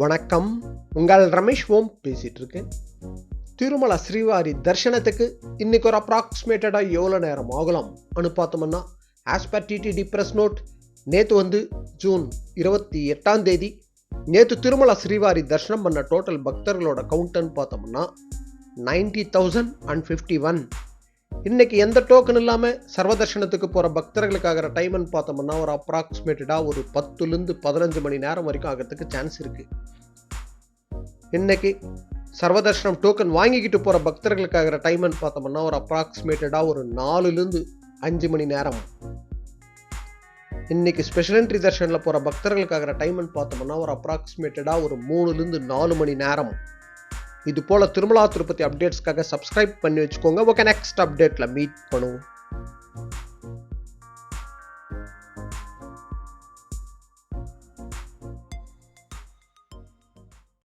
வணக்கம். உங்கள் ரமேஷ் ஓம் பேசிகிட்டு இருக்கேன். திருமல ஸ்ரீவாரி தர்ஷனத்துக்கு இன்றைக்கி ஒரு அப்ராக்சிமேட்டடாக எவ்வளோ நேரம் ஆகலாம்? அனு பார்த்தோம்னா as per TTD press note நேற்று வந்து ஜூன் இருபத்தி எட்டாம் தேதி நேற்று திருமல ஸ்ரீவாரி தர்ஷனம் பண்ண டோட்டல் பக்தர்களோட கவுண்ட்னு பார்த்தோம்னா ninety thousand and fifty one இன்னைக்கு எந்த டோக்கன் இல்லாமல் சர்வதர்ஷனத்துக்கு போகிற பக்தர்களுக்காகிற டைம்னு பார்த்தோம்னா ஒரு அப்ராக்சிமேட்டடாக ஒரு பத்துலேருந்து பதினஞ்சு மணி நேரம் வரைக்கும் ஆகிறதுக்கு சான்ஸ் இருக்குது இன்னைக்கு சர்வதர்ஷனம் டோக்கன் வாங்கிக்கிட்டு போகிற பக்தர்களுக்காகிற டைம்னு பார்த்தோம்னா ஒரு அப்ராக்சிமேட்டடாக ஒரு நாலுலேருந்து அஞ்சு மணி நேரம். இன்னைக்கு ஸ்பெஷல் என்ட்ரி தர்ஷனில் போகிற பக்தர்களுக்காகிற டைம்னு பார்த்தோம்னா ஒரு அப்ராக்சிமேட்டடாக ஒரு மூணுலேருந்து நாலு மணி நேரம். இது போல் திருமலா திருப்பதி அப்டேட்ஸ்க்காக சப்ஸ்கிரைப் பண்ணி வச்சுக்கோங்க. ஓகே நெக்ஸ்ட் அப்டேட்டில் மீட் பண்ணுவோம்.